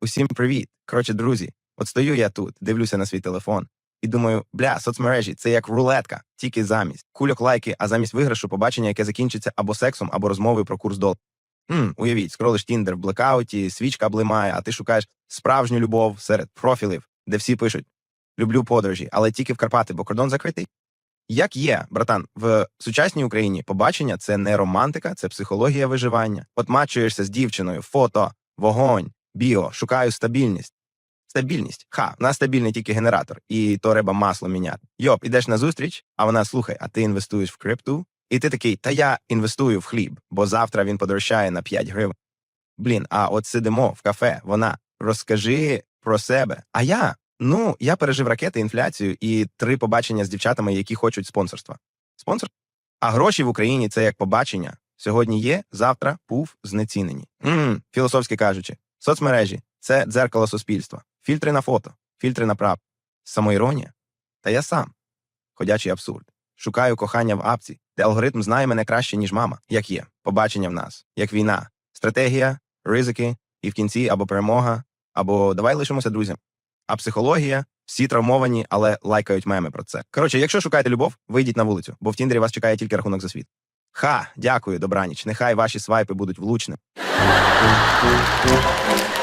Усім привіт. Коротше, друзі, от стою я тут, дивлюся на свій телефон і думаю, бля, соцмережі це як рулетка, тільки замість кульок лайки, а замість виграшу побачення, яке закінчиться або сексом, або розмовою про курс долара. Хм, уявіть, скролиш Тіндер в блекауті, свічка блимає, а ти шукаєш справжню любов серед профілів, де всі пишуть люблю подорожі, але тільки в Карпати, бо кордон закритий. Як є, братан, в сучасній Україні побачення це не романтика, це психологія виживання. От мачуєшся з дівчиною, фото, вогонь, біо, шукаю стабільність. Стабільність. Ха, в нас стабільний тільки генератор, і то треба масло міняти. Йоп, ідеш на зустріч, а вона слухай, а ти інвестуєш в крипту, і ти такий, та я інвестую в хліб, бо завтра він подорожчає на 5 гривень. Блін, а от сидимо в кафе, вона розкажи про себе. А я, ну, я пережив ракети, інфляцію і три побачення з дівчатами, які хочуть спонсорства. Спонсор? А гроші в Україні це як побачення. Сьогодні є, завтра пуф знецінені. Мм, філософськи кажучи, соцмережі це дзеркало суспільства, фільтри на фото, фільтри на прав, самоіронія. Та я сам. Ходячий абсурд. Шукаю кохання в апці, де алгоритм знає мене краще, ніж мама, як є, побачення в нас, як війна, стратегія, ризики, і в кінці або перемога, або давай лишимося друзям. А психологія всі травмовані, але лайкають меми про це. Коротше, якщо шукаєте любов, вийдіть на вулицю, бо в Тіндері вас чекає тільки рахунок за світ. Ха, дякую, добраніч. Нехай ваші свайпи будуть влучними. Thank you.